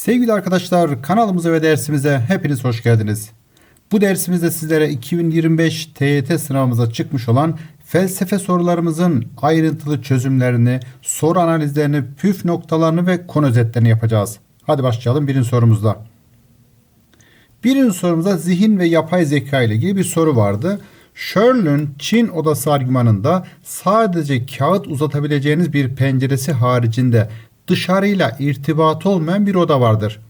Sevgili arkadaşlar kanalımıza ve dersimize hepiniz hoş geldiniz. Bu dersimizde sizlere 2025 TYT sınavımıza çıkmış olan felsefe sorularımızın ayrıntılı çözümlerini, soru analizlerini, püf noktalarını ve konu özetlerini yapacağız. Hadi başlayalım birinci sorumuzda. Birinci sorumuzda zihin ve yapay zeka ile ilgili bir soru vardı. Searle'ün Çin odası argümanında sadece kağıt uzatabileceğiniz bir penceresi haricinde dışarıyla irtibat olmayan bir oda vardır.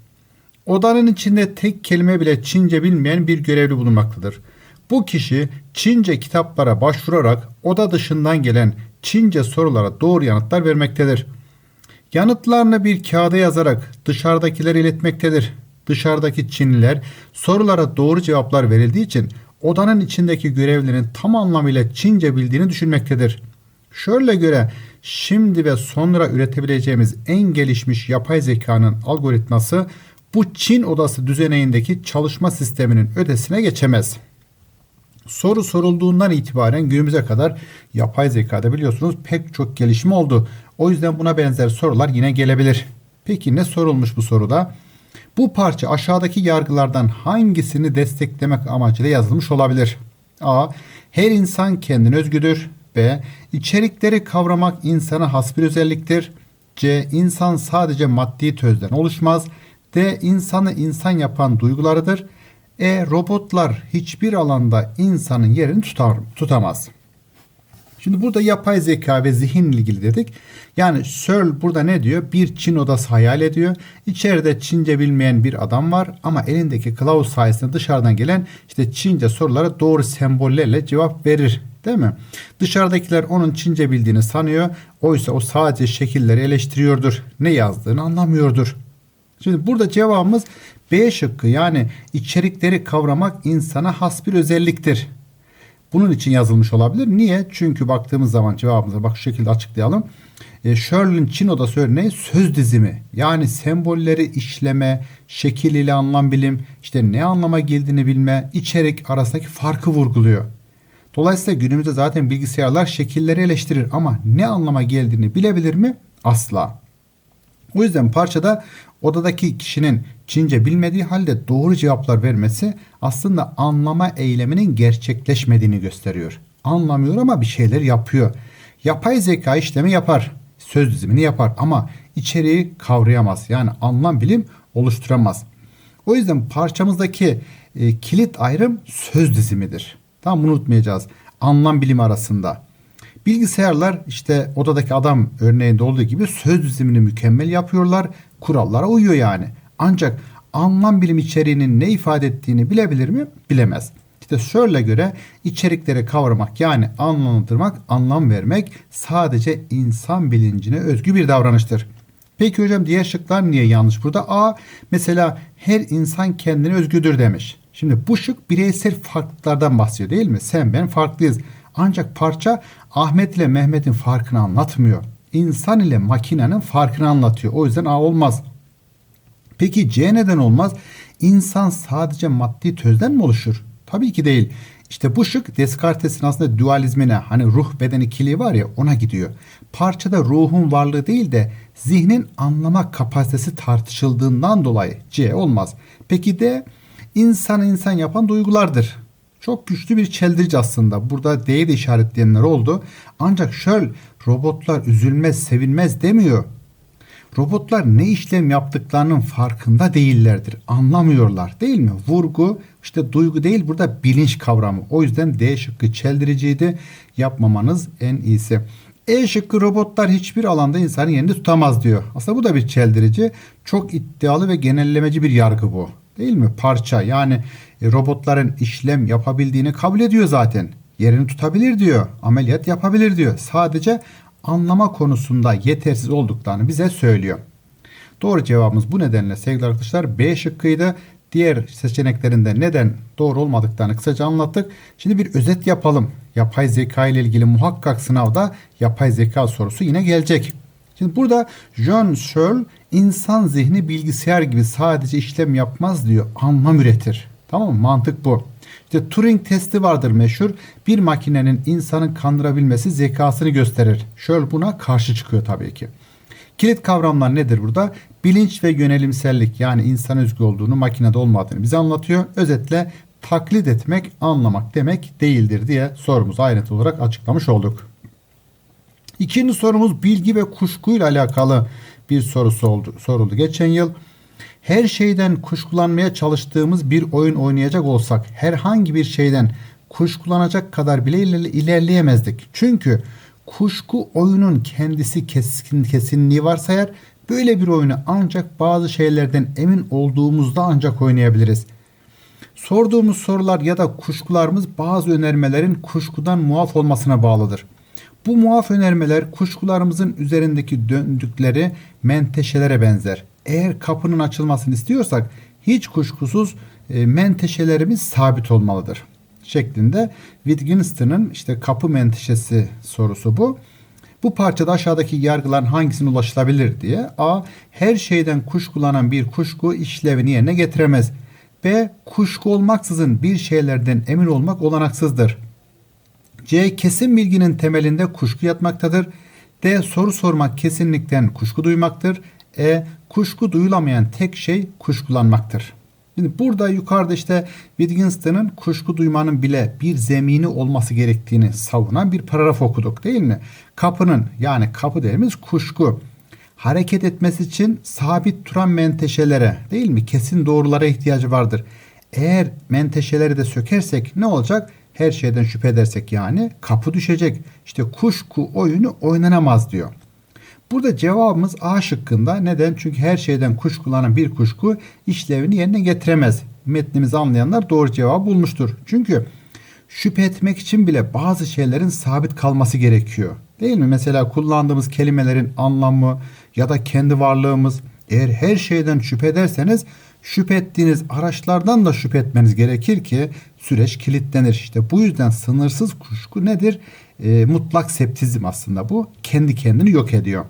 Odanın içinde tek kelime bile Çince bilmeyen bir görevli bulunmaktadır. Bu kişi Çince kitaplara başvurarak oda dışından gelen Çince sorulara doğru yanıtlar vermektedir. Yanıtlarını bir kağıda yazarak dışarıdakilere iletmektedir. Dışarıdaki Çinliler sorulara doğru cevaplar verildiği için odanın içindeki görevlinin tam anlamıyla Çince bildiğini düşünmektedir. Şöyle göre şimdi ve sonra üretebileceğimiz en gelişmiş yapay zekanın algoritması bu Çin odası düzeneğindeki çalışma sisteminin ötesine geçemez. Soru sorulduğundan itibaren günümüze kadar yapay zekada biliyorsunuz pek çok gelişme oldu. O yüzden buna benzer sorular yine gelebilir. Peki ne sorulmuş bu soruda? Bu parça aşağıdaki yargılardan hangisini desteklemek amacıyla yazılmış olabilir? A. Her insan kendine özgüdür. B. İçerikleri kavramak insana has bir özelliktir. C. İnsan sadece maddi tözden oluşmaz. D. İnsanı insan yapan duygularıdır. E. Robotlar hiçbir alanda insanın yerini tutar, tutamaz. Şimdi burada yapay zeka ve zihinle ilgili dedik. Yani Searle burada ne diyor? Bir Çin odası hayal ediyor. İçeride Çince bilmeyen bir adam var ama elindeki kılavuz sayesinde dışarıdan gelen işte Çince sorulara doğru sembollerle cevap verir. Değil mi? Dışarıdakiler onun Çince bildiğini sanıyor. Oysa o sadece şekilleri eleştiriyordur. Ne yazdığını anlamıyordur. Şimdi burada cevabımız B şıkkı yani içerikleri kavramak insana has bir özelliktir. Bunun için yazılmış olabilir. Niye? Çünkü baktığımız zaman cevabımıza bak şu şekilde açıklayalım. E, Sherlin Çin odası örneği söz dizimi. Yani sembolleri işleme, şekil ile anlam bilim, işte ne anlama geldiğini bilme, içerik arasındaki farkı vurguluyor. Dolayısıyla günümüzde zaten bilgisayarlar şekilleri eleştirir ama ne anlama geldiğini bilebilir mi? Asla. O yüzden parçada odadaki kişinin Çince bilmediği halde doğru cevaplar vermesi aslında anlama eyleminin gerçekleşmediğini gösteriyor. Anlamıyor ama bir şeyler yapıyor. Yapay zeka işlemi yapar. Söz dizimini yapar ama içeriği kavrayamaz. Yani anlam bilim oluşturamaz. O yüzden parçamızdaki e, kilit ayrım söz dizimidir. Tam bunu unutmayacağız. Anlam bilimi arasında. Bilgisayarlar işte odadaki adam örneğinde olduğu gibi söz dizimini mükemmel yapıyorlar. Kurallara uyuyor yani. Ancak anlam bilim içeriğinin ne ifade ettiğini bilebilir mi? Bilemez. İşte şöyle göre içerikleri kavramak yani anlamlandırmak, anlam vermek sadece insan bilincine özgü bir davranıştır. Peki hocam diğer şıklar niye yanlış burada? A mesela her insan kendine özgüdür demiş. Şimdi bu şık bireysel farklılıklardan bahsediyor değil mi? Sen ben farklıyız. Ancak parça Ahmet ile Mehmet'in farkını anlatmıyor. İnsan ile makinenin farkını anlatıyor. O yüzden A olmaz. Peki C neden olmaz? İnsan sadece maddi tözden mi oluşur? Tabii ki değil. İşte bu şık Descartes'in aslında dualizmine hani ruh beden ikiliği var ya ona gidiyor. Parçada ruhun varlığı değil de zihnin anlama kapasitesi tartışıldığından dolayı C olmaz. Peki D insan insan yapan duygulardır. Çok güçlü bir çeldirici aslında. Burada D'yi de işaretleyenler oldu. Ancak şöyle robotlar üzülmez, sevinmez demiyor. Robotlar ne işlem yaptıklarının farkında değillerdir. Anlamıyorlar değil mi? Vurgu işte duygu değil burada bilinç kavramı. O yüzden D şıkkı çeldiriciydi. Yapmamanız en iyisi. E şıkkı robotlar hiçbir alanda insanın yerini tutamaz diyor. Aslında bu da bir çeldirici. Çok iddialı ve genellemeci bir yargı bu. Değil mi? Parça yani e, robotların işlem yapabildiğini kabul ediyor zaten. Yerini tutabilir diyor. Ameliyat yapabilir diyor. Sadece anlama konusunda yetersiz olduklarını bize söylüyor. Doğru cevabımız bu nedenle sevgili arkadaşlar B şıkkıydı. Diğer seçeneklerinde neden doğru olmadıklarını kısaca anlattık. Şimdi bir özet yapalım. Yapay zeka ile ilgili muhakkak sınavda yapay zeka sorusu yine gelecek. Şimdi burada John Searle insan zihni bilgisayar gibi sadece işlem yapmaz diyor. Anlam üretir. Tamam mı? Mantık bu. İşte Turing testi vardır meşhur. Bir makinenin insanı kandırabilmesi zekasını gösterir. Şöyle buna karşı çıkıyor tabii ki. Kilit kavramlar nedir burada? Bilinç ve yönelimsellik yani insan özgü olduğunu makinede olmadığını bize anlatıyor. Özetle taklit etmek, anlamak demek değildir diye sorumuzu ayrıntılı olarak açıklamış olduk. İkinci sorumuz bilgi ve kuşkuyla alakalı bir sorusu oldu, soruldu. Geçen yıl her şeyden kuşkulanmaya çalıştığımız bir oyun oynayacak olsak herhangi bir şeyden kuşkulanacak kadar bile ilerleyemezdik. Çünkü kuşku oyunun kendisi keskin kesinliği varsayar. Böyle bir oyunu ancak bazı şeylerden emin olduğumuzda ancak oynayabiliriz. Sorduğumuz sorular ya da kuşkularımız bazı önermelerin kuşkudan muaf olmasına bağlıdır. Bu muaf önermeler kuşkularımızın üzerindeki döndükleri menteşelere benzer. Eğer kapının açılmasını istiyorsak hiç kuşkusuz e, menteşelerimiz sabit olmalıdır şeklinde Wittgenstein'ın işte kapı menteşesi sorusu bu. Bu parçada aşağıdaki yargıların hangisine ulaşılabilir diye. A. Her şeyden kuşkulanan bir kuşku işlevini yerine getiremez. B. Kuşku olmaksızın bir şeylerden emin olmak olanaksızdır. C. Kesin bilginin temelinde kuşku yatmaktadır. D. Soru sormak kesinlikten kuşku duymaktır. E. Kuşku duyulamayan tek şey kuşkulanmaktır. Şimdi burada yukarıda işte Wittgenstein'ın kuşku duymanın bile bir zemini olması gerektiğini savunan bir paragraf okuduk değil mi? Kapının yani kapı dediğimiz kuşku hareket etmesi için sabit duran menteşelere değil mi? Kesin doğrulara ihtiyacı vardır. Eğer menteşeleri de sökersek ne olacak? Her şeyden şüphe edersek yani kapı düşecek. İşte kuşku oyunu oynanamaz diyor. Burada cevabımız A şıkkında. Neden? Çünkü her şeyden kuşkulanan bir kuşku işlevini yerine getiremez. Metnimizi anlayanlar doğru cevabı bulmuştur. Çünkü şüphe etmek için bile bazı şeylerin sabit kalması gerekiyor. Değil mi? Mesela kullandığımız kelimelerin anlamı ya da kendi varlığımız eğer her şeyden şüphe ederseniz şüphe ettiğiniz araçlardan da şüphe etmeniz gerekir ki süreç kilitlenir. İşte bu yüzden sınırsız kuşku nedir? E, mutlak septizm aslında bu. Kendi kendini yok ediyor.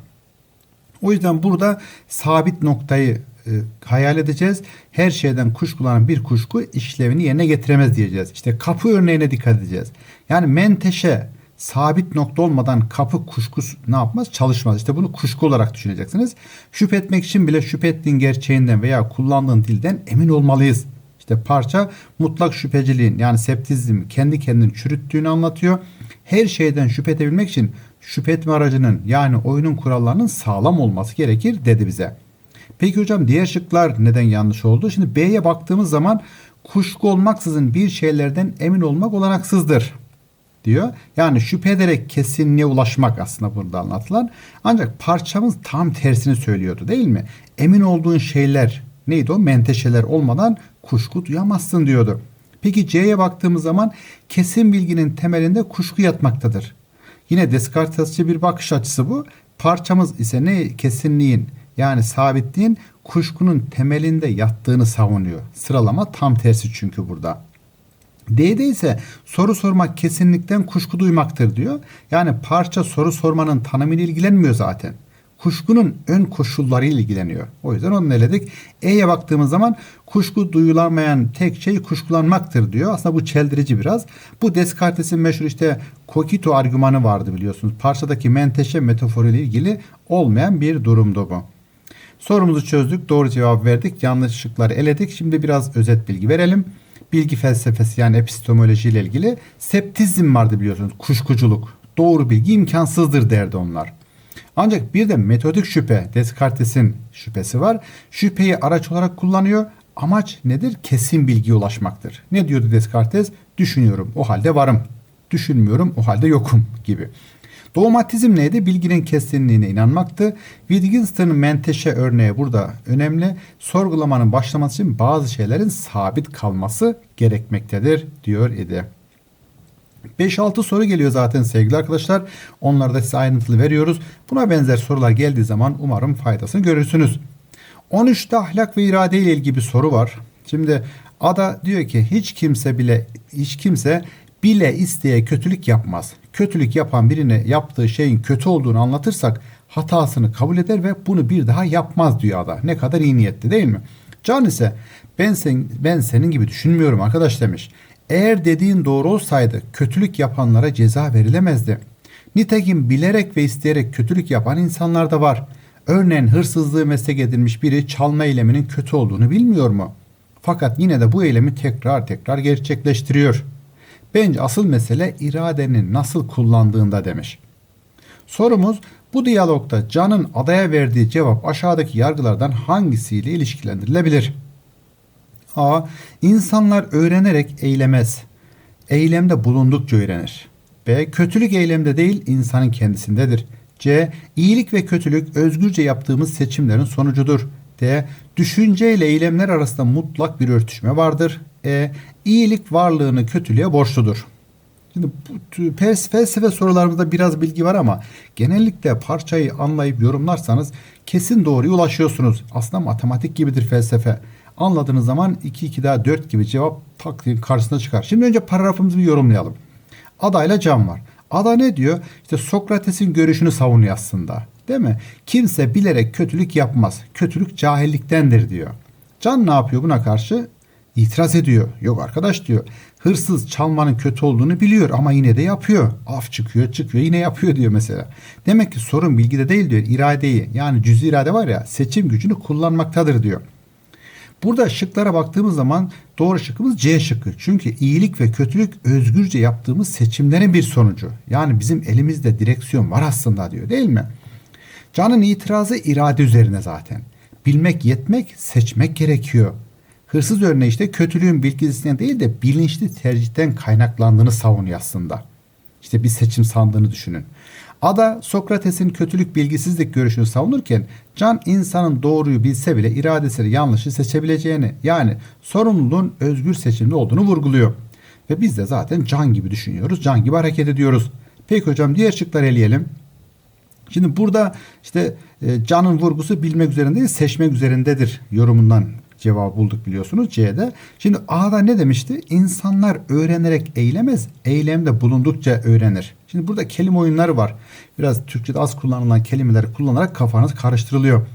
O yüzden burada sabit noktayı e, hayal edeceğiz. Her şeyden kuşkulanan bir kuşku işlevini yerine getiremez diyeceğiz. İşte kapı örneğine dikkat edeceğiz. Yani menteşe sabit nokta olmadan kapı kuşkus ne yapmaz? Çalışmaz. İşte bunu kuşku olarak düşüneceksiniz. Şüphe etmek için bile şüphe ettiğin gerçeğinden veya kullandığın dilden emin olmalıyız. İşte parça mutlak şüpheciliğin yani septizm kendi kendini çürüttüğünü anlatıyor. Her şeyden şüphe edebilmek için şüphe etme aracının yani oyunun kurallarının sağlam olması gerekir dedi bize. Peki hocam diğer şıklar neden yanlış oldu? Şimdi B'ye baktığımız zaman kuşku olmaksızın bir şeylerden emin olmak olanaksızdır diyor. Yani şüphe ederek kesinliğe ulaşmak aslında burada anlatılan. Ancak parçamız tam tersini söylüyordu değil mi? Emin olduğun şeyler neydi o? Menteşeler olmadan kuşku duyamazsın diyordu. Peki C'ye baktığımız zaman kesin bilginin temelinde kuşku yatmaktadır. Yine Descartes'çi bir bakış açısı bu. Parçamız ise ne kesinliğin yani sabitliğin kuşkunun temelinde yattığını savunuyor. Sıralama tam tersi çünkü burada. D'de ise soru sormak kesinlikten kuşku duymaktır diyor. Yani parça soru sormanın tanımıyla ilgilenmiyor zaten kuşkunun ön koşullarıyla ilgileniyor. O yüzden onu eledik. E'ye baktığımız zaman kuşku duyulamayan tek şey kuşkulanmaktır diyor. Aslında bu çeldirici biraz. Bu Descartes'in meşhur işte Kokito argümanı vardı biliyorsunuz. Parçadaki menteşe metaforuyla ilgili olmayan bir durumdu bu. Sorumuzu çözdük. Doğru cevap verdik. Yanlışlıkları eledik. Şimdi biraz özet bilgi verelim. Bilgi felsefesi yani epistemoloji ile ilgili septizm vardı biliyorsunuz. Kuşkuculuk. Doğru bilgi imkansızdır derdi onlar. Ancak bir de metodik şüphe, Descartes'in şüphesi var. Şüpheyi araç olarak kullanıyor. Amaç nedir? Kesin bilgiye ulaşmaktır. Ne diyordu Descartes? Düşünüyorum, o halde varım. Düşünmüyorum, o halde yokum gibi. Dogmatizm neydi? Bilginin kesinliğine inanmaktı. Wittgenstein'ın menteşe örneği burada önemli. Sorgulamanın başlaması için bazı şeylerin sabit kalması gerekmektedir diyor idi. 5-6 soru geliyor zaten sevgili arkadaşlar. Onları da size ayrıntılı veriyoruz. Buna benzer sorular geldiği zaman umarım faydasını görürsünüz. 13'te ahlak ve irade ile ilgili bir soru var. Şimdi Ada diyor ki hiç kimse bile hiç kimse bile isteye kötülük yapmaz. Kötülük yapan birine yaptığı şeyin kötü olduğunu anlatırsak hatasını kabul eder ve bunu bir daha yapmaz diyor Ada. Ne kadar iyi niyetli değil mi? Can ise ben sen, ben senin gibi düşünmüyorum arkadaş demiş. Eğer dediğin doğru olsaydı kötülük yapanlara ceza verilemezdi. Nitekim bilerek ve isteyerek kötülük yapan insanlar da var. Örneğin hırsızlığı meslek edilmiş biri çalma eyleminin kötü olduğunu bilmiyor mu? Fakat yine de bu eylemi tekrar tekrar gerçekleştiriyor. Bence asıl mesele iradenin nasıl kullandığında demiş. Sorumuz bu diyalogda Can'ın adaya verdiği cevap aşağıdaki yargılardan hangisiyle ilişkilendirilebilir? A. İnsanlar öğrenerek eylemez. Eylemde bulundukça öğrenir. B. Kötülük eylemde değil insanın kendisindedir. C. İyilik ve kötülük özgürce yaptığımız seçimlerin sonucudur. D. Düşünce ile eylemler arasında mutlak bir örtüşme vardır. E. İyilik varlığını kötülüğe borçludur. Şimdi bu felsefe sorularımızda biraz bilgi var ama genellikle parçayı anlayıp yorumlarsanız kesin doğruya ulaşıyorsunuz. Aslında matematik gibidir felsefe. Anladığınız zaman 2 2 daha 4 gibi cevap tak karşısına çıkar. Şimdi önce paragrafımızı bir yorumlayalım. Adayla can var. Ada ne diyor? İşte Sokrates'in görüşünü savunuyor aslında. Değil mi? Kimse bilerek kötülük yapmaz. Kötülük cahilliktendir diyor. Can ne yapıyor buna karşı? İtiraz ediyor. Yok arkadaş diyor. Hırsız çalmanın kötü olduğunu biliyor ama yine de yapıyor. Af çıkıyor çıkıyor yine yapıyor diyor mesela. Demek ki sorun bilgide değil diyor. iradeyi yani cüz irade var ya seçim gücünü kullanmaktadır diyor. Burada şıklara baktığımız zaman doğru şıkkımız C şıkkı. Çünkü iyilik ve kötülük özgürce yaptığımız seçimlerin bir sonucu. Yani bizim elimizde direksiyon var aslında diyor değil mi? Can'ın itirazı irade üzerine zaten. Bilmek yetmek, seçmek gerekiyor. Hırsız örneği işte kötülüğün bilgisinden değil de bilinçli tercihten kaynaklandığını savunuyor aslında. İşte bir seçim sandığını düşünün. Ada Sokrates'in kötülük bilgisizlik görüşünü savunurken can insanın doğruyu bilse bile iradesiyle yanlışı seçebileceğini yani sorumluluğun özgür seçimde olduğunu vurguluyor. Ve biz de zaten can gibi düşünüyoruz, can gibi hareket ediyoruz. Peki hocam diğer şıkları eleyelim. Şimdi burada işte e, canın vurgusu bilmek üzerinde değil seçmek üzerindedir yorumundan cevabı bulduk biliyorsunuz C'de. Şimdi A'da ne demişti? İnsanlar öğrenerek eylemez, eylemde bulundukça öğrenir. Şimdi burada kelime oyunları var. Biraz Türkçe'de az kullanılan kelimeleri kullanarak kafanız karıştırılıyor.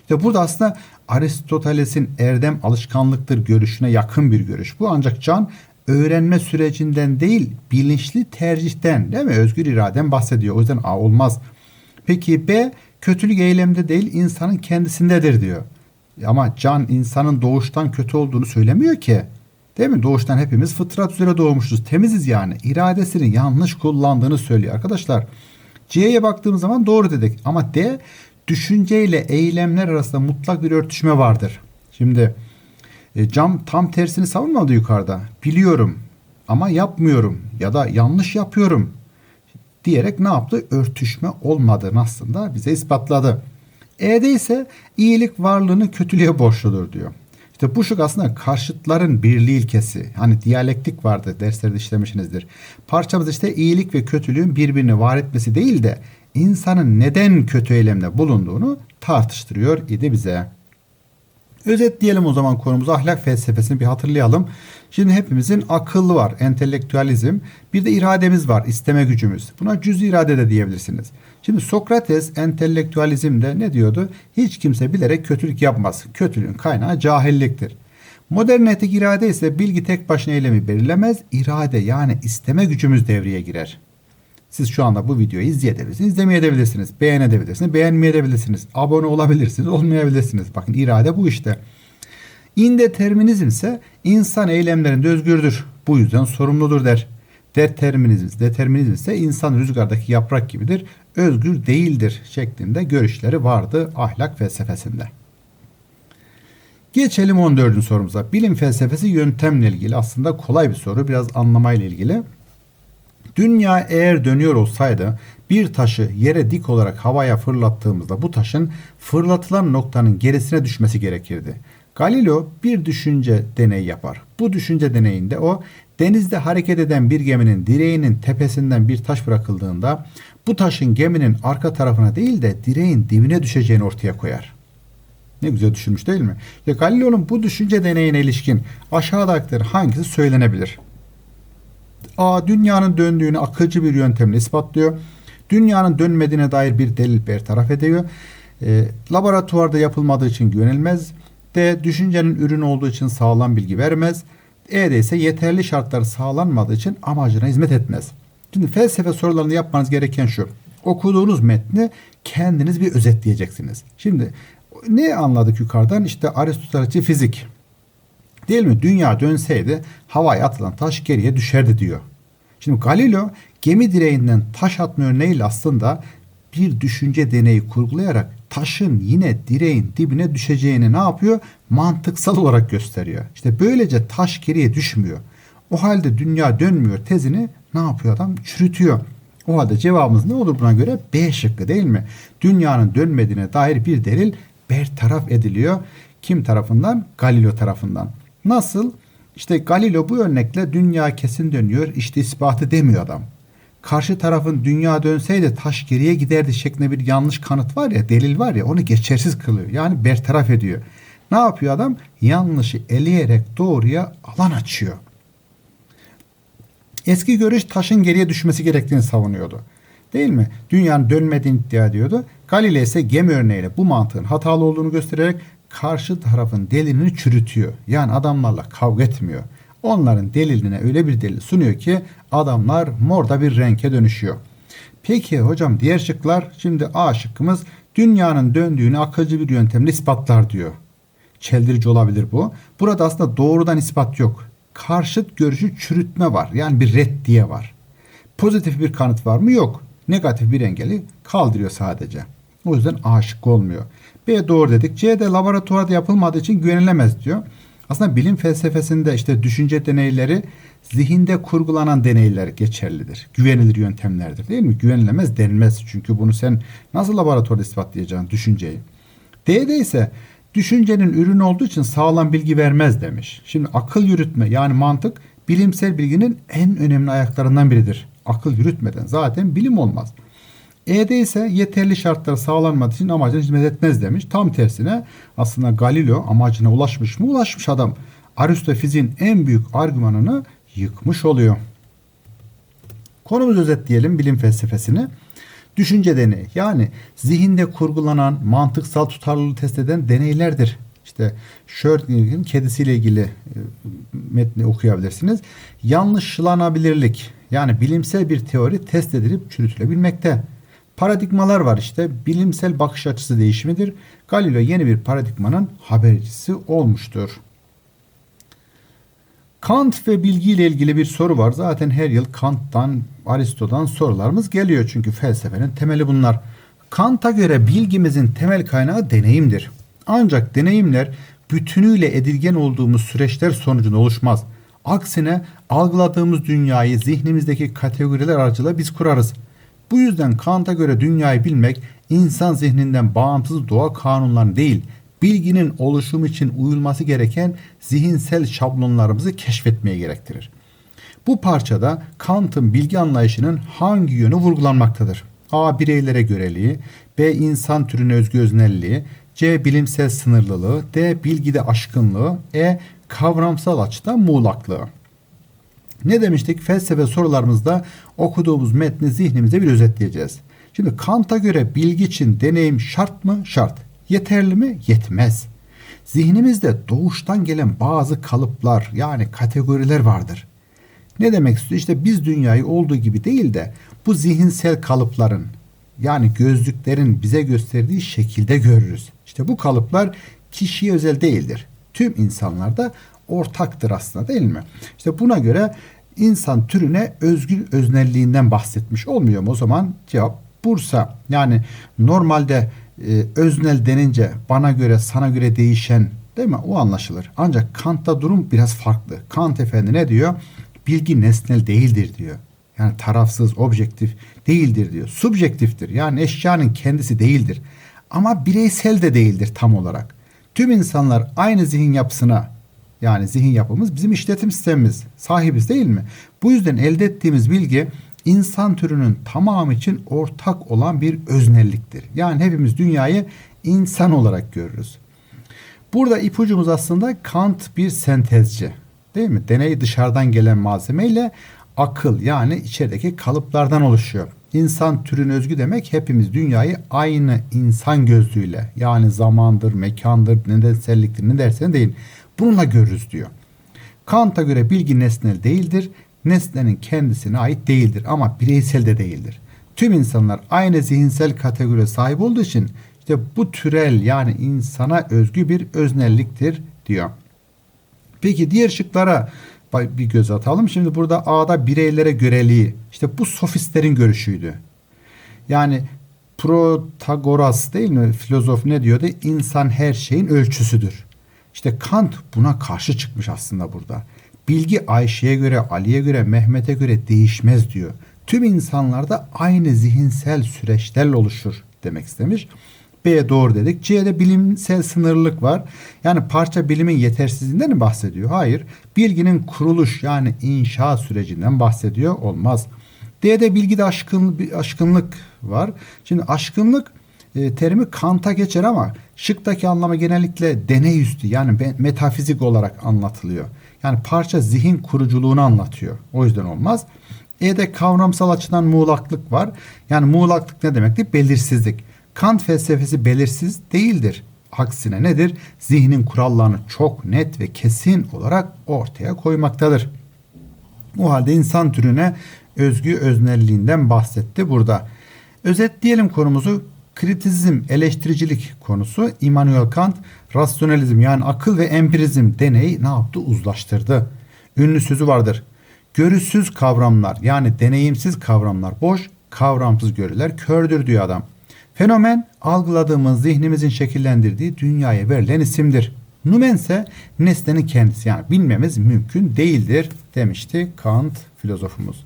İşte burada aslında Aristoteles'in erdem alışkanlıktır görüşüne yakın bir görüş. Bu ancak can öğrenme sürecinden değil bilinçli tercihten değil mi? Özgür iraden bahsediyor. O yüzden A olmaz. Peki B kötülük eylemde değil insanın kendisindedir diyor. Ama can insanın doğuştan kötü olduğunu söylemiyor ki. Değil mi? Doğuştan hepimiz fıtrat üzere doğmuşuz. Temiziz yani. İradesini yanlış kullandığını söylüyor arkadaşlar. C'ye baktığımız zaman doğru dedik. Ama D düşünceyle eylemler arasında mutlak bir örtüşme vardır. Şimdi e, cam tam tersini savunmadı yukarıda. Biliyorum ama yapmıyorum ya da yanlış yapıyorum diyerek ne yaptı? Örtüşme olmadığını aslında bize ispatladı. E'de ise iyilik varlığını kötülüğe borçludur diyor. İşte bu şık aslında karşıtların birliği ilkesi. Hani diyalektik vardı derslerde işlemişsinizdir. Parçamız işte iyilik ve kötülüğün birbirini var etmesi değil de insanın neden kötü eylemde bulunduğunu tartıştırıyor idi bize. Özetleyelim o zaman konumuzu ahlak felsefesini bir hatırlayalım. Şimdi hepimizin akıllı var, entelektüalizm. Bir de irademiz var, isteme gücümüz. Buna cüz irade de diyebilirsiniz. Şimdi Sokrates entelektüalizmde ne diyordu? Hiç kimse bilerek kötülük yapmaz. Kötülüğün kaynağı cahilliktir. Modern etik irade ise bilgi tek başına eylemi belirlemez. İrade yani isteme gücümüz devreye girer. Siz şu anda bu videoyu izleyebilirsiniz, izlemeyebilirsiniz, beğenebilirsiniz, beğenmeyebilirsiniz, abone olabilirsiniz, olmayabilirsiniz. Bakın irade bu işte. İndeterminizm ise insan eylemlerinde özgürdür. Bu yüzden sorumludur der. Determinizm, determinizm ise insan rüzgardaki yaprak gibidir. Özgür değildir şeklinde görüşleri vardı ahlak felsefesinde. Geçelim 14. sorumuza. Bilim felsefesi yöntemle ilgili aslında kolay bir soru. Biraz anlamayla ilgili. Dünya eğer dönüyor olsaydı bir taşı yere dik olarak havaya fırlattığımızda bu taşın fırlatılan noktanın gerisine düşmesi gerekirdi. Galileo bir düşünce deneyi yapar. Bu düşünce deneyinde o denizde hareket eden bir geminin direğinin tepesinden bir taş bırakıldığında bu taşın geminin arka tarafına değil de direğin dibine düşeceğini ortaya koyar. Ne güzel düşünmüş değil mi? İşte Galileo'nun bu düşünce deneyine ilişkin aşağıdakileri hangisi söylenebilir? A. Dünyanın döndüğünü akılcı bir yöntemle ispatlıyor. Dünyanın dönmediğine dair bir delil bertaraf ediyor. E, laboratuvarda yapılmadığı için güvenilmez. D. Düşüncenin ürün olduğu için sağlam bilgi vermez. E'de ise yeterli şartlar sağlanmadığı için amacına hizmet etmez. Şimdi felsefe sorularını yapmanız gereken şu. Okuduğunuz metni kendiniz bir özetleyeceksiniz. Şimdi ne anladık yukarıdan? İşte Aristotelesçi fizik. Değil mi? Dünya dönseydi havaya atılan taş geriye düşerdi diyor. Şimdi Galileo gemi direğinden taş atma örneğiyle aslında bir düşünce deneyi kurgulayarak taşın yine direğin dibine düşeceğini ne yapıyor? Mantıksal olarak gösteriyor. İşte böylece taş geriye düşmüyor. O halde dünya dönmüyor tezini ne yapıyor adam? Çürütüyor. O halde cevabımız ne olur buna göre? B şıkkı değil mi? Dünyanın dönmediğine dair bir delil bertaraf ediliyor. Kim tarafından? Galileo tarafından. Nasıl? İşte Galileo bu örnekle dünya kesin dönüyor. İşte ispatı demiyor adam. Karşı tarafın dünya dönseydi taş geriye giderdi şeklinde bir yanlış kanıt var ya, delil var ya onu geçersiz kılıyor. Yani bertaraf ediyor. Ne yapıyor adam? Yanlışı eleyerek doğruya alan açıyor. Eski görüş taşın geriye düşmesi gerektiğini savunuyordu. Değil mi? Dünyanın dönmediğini iddia ediyordu. Galileo ise gemi örneğiyle bu mantığın hatalı olduğunu göstererek karşı tarafın delilini çürütüyor. Yani adamlarla kavga etmiyor. Onların deliline öyle bir delil sunuyor ki adamlar morda bir renke dönüşüyor. Peki hocam diğer şıklar şimdi A şıkkımız dünyanın döndüğünü akılcı bir yöntemle ispatlar diyor. Çeldirici olabilir bu. Burada aslında doğrudan ispat yok. Karşıt görüşü çürütme var. Yani bir reddiye var. Pozitif bir kanıt var mı? Yok. Negatif bir engeli kaldırıyor sadece. O yüzden A şıkkı olmuyor. B doğru dedik. C de laboratuvarda yapılmadığı için güvenilemez diyor. Aslında bilim felsefesinde işte düşünce deneyleri zihinde kurgulanan deneyler geçerlidir. Güvenilir yöntemlerdir değil mi? Güvenilemez denmez. Çünkü bunu sen nasıl laboratuvarda ispatlayacaksın düşünceyi? D'de ise düşüncenin ürünü olduğu için sağlam bilgi vermez demiş. Şimdi akıl yürütme yani mantık bilimsel bilginin en önemli ayaklarından biridir. Akıl yürütmeden zaten bilim olmaz. E'de ise yeterli şartlar sağlanmadığı için amacına hizmet etmez demiş. Tam tersine aslında Galileo amacına ulaşmış mı? Ulaşmış adam. Aristo fiziğin en büyük argümanını yıkmış oluyor. Konumuzu özetleyelim bilim felsefesini. Düşünce deneyi yani zihinde kurgulanan mantıksal tutarlılığı test eden deneylerdir. İşte Schrödinger'in kedisiyle ilgili e, metni okuyabilirsiniz. Yanlışlanabilirlik yani bilimsel bir teori test edilip çürütülebilmekte. Paradigmalar var işte. Bilimsel bakış açısı değişimidir. Galileo yeni bir paradigmanın habercisi olmuştur. Kant ve bilgi ile ilgili bir soru var. Zaten her yıl Kant'tan, Aristo'dan sorularımız geliyor. Çünkü felsefenin temeli bunlar. Kant'a göre bilgimizin temel kaynağı deneyimdir. Ancak deneyimler bütünüyle edilgen olduğumuz süreçler sonucunda oluşmaz. Aksine algıladığımız dünyayı zihnimizdeki kategoriler aracılığıyla biz kurarız. Bu yüzden Kant'a göre dünyayı bilmek insan zihninden bağımsız doğa kanunlarını değil, bilginin oluşumu için uyulması gereken zihinsel şablonlarımızı keşfetmeye gerektirir. Bu parçada Kant'ın bilgi anlayışının hangi yönü vurgulanmaktadır? A. Bireylere göreliği, B. insan türüne özgü öznelliği, C. Bilimsel sınırlılığı, D. Bilgide aşkınlığı, E. Kavramsal açıda muğlaklığı. Ne demiştik? Felsefe sorularımızda okuduğumuz metni zihnimize bir özetleyeceğiz. Şimdi Kant'a göre bilgi için deneyim şart mı? Şart. Yeterli mi? Yetmez. Zihnimizde doğuştan gelen bazı kalıplar yani kategoriler vardır. Ne demek istiyor? İşte biz dünyayı olduğu gibi değil de bu zihinsel kalıpların yani gözlüklerin bize gösterdiği şekilde görürüz. İşte bu kalıplar kişiye özel değildir. Tüm insanlarda ortaktır aslında değil mi? İşte buna göre insan türüne özgül öznelliğinden bahsetmiş olmuyor mu? O zaman cevap Bursa. Yani normalde e, öznel denince bana göre sana göre değişen değil mi? O anlaşılır. Ancak Kant'ta durum biraz farklı. Kant efendi ne diyor? Bilgi nesnel değildir diyor. Yani tarafsız, objektif değildir diyor. Subjektiftir. Yani eşyanın kendisi değildir. Ama bireysel de değildir tam olarak. Tüm insanlar aynı zihin yapısına yani zihin yapımız bizim işletim sistemimiz. Sahibiz değil mi? Bu yüzden elde ettiğimiz bilgi insan türünün tamamı için ortak olan bir öznelliktir. Yani hepimiz dünyayı insan olarak görürüz. Burada ipucumuz aslında Kant bir sentezci. Değil mi? Deney dışarıdan gelen malzemeyle akıl yani içerideki kalıplardan oluşuyor. İnsan türün özgü demek hepimiz dünyayı aynı insan gözlüğüyle yani zamandır, mekandır, nedenselliktir ne dersen deyin bununla görürüz diyor. Kant'a göre bilgi nesnel değildir. Nesnenin kendisine ait değildir ama bireysel de değildir. Tüm insanlar aynı zihinsel kategoriye sahip olduğu için işte bu türel yani insana özgü bir öznelliktir diyor. Peki diğer şıklara bir göz atalım. Şimdi burada A'da bireylere göreliği. İşte bu sofistlerin görüşüydü. Yani Protagoras değil mi? Filozof ne diyordu? İnsan her şeyin ölçüsüdür. İşte Kant buna karşı çıkmış aslında burada. Bilgi Ayşe'ye göre, Ali'ye göre, Mehmet'e göre değişmez diyor. Tüm insanlarda aynı zihinsel süreçlerle oluşur demek istemiş. B doğru dedik. C'de bilimsel sınırlılık var. Yani parça bilimin yetersizliğinden mi bahsediyor? Hayır. Bilginin kuruluş yani inşa sürecinden bahsediyor. Olmaz. D'de bilgide aşkın, aşkınlık var. Şimdi aşkınlık e, terimi Kant'a geçer ama şıktaki anlamı genellikle deney üstü yani metafizik olarak anlatılıyor. Yani parça zihin kuruculuğunu anlatıyor. O yüzden olmaz. E'de kavramsal açıdan muğlaklık var. Yani muğlaklık ne demekti? Belirsizlik. Kant felsefesi belirsiz değildir. Aksine nedir? Zihnin kurallarını çok net ve kesin olarak ortaya koymaktadır. O halde insan türüne özgü öznelliğinden bahsetti burada. Özetleyelim konumuzu. Kritizm, eleştiricilik konusu Immanuel Kant rasyonalizm yani akıl ve empirizm deneyi ne yaptı? Uzlaştırdı. Ünlü sözü vardır. Görüşsüz kavramlar yani deneyimsiz kavramlar boş, kavramsız görüler kördür diyor adam. Fenomen algıladığımız zihnimizin şekillendirdiği dünyaya verilen isimdir. Numen ise nesnenin kendisi yani bilmemiz mümkün değildir demişti Kant filozofumuz.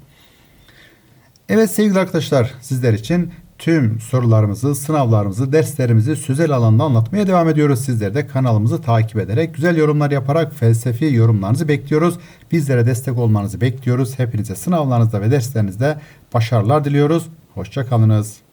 Evet sevgili arkadaşlar sizler için tüm sorularımızı, sınavlarımızı, derslerimizi sözel alanda anlatmaya devam ediyoruz. Sizler de kanalımızı takip ederek güzel yorumlar yaparak felsefi yorumlarınızı bekliyoruz. Bizlere destek olmanızı bekliyoruz. Hepinize sınavlarınızda ve derslerinizde başarılar diliyoruz. Hoşçakalınız.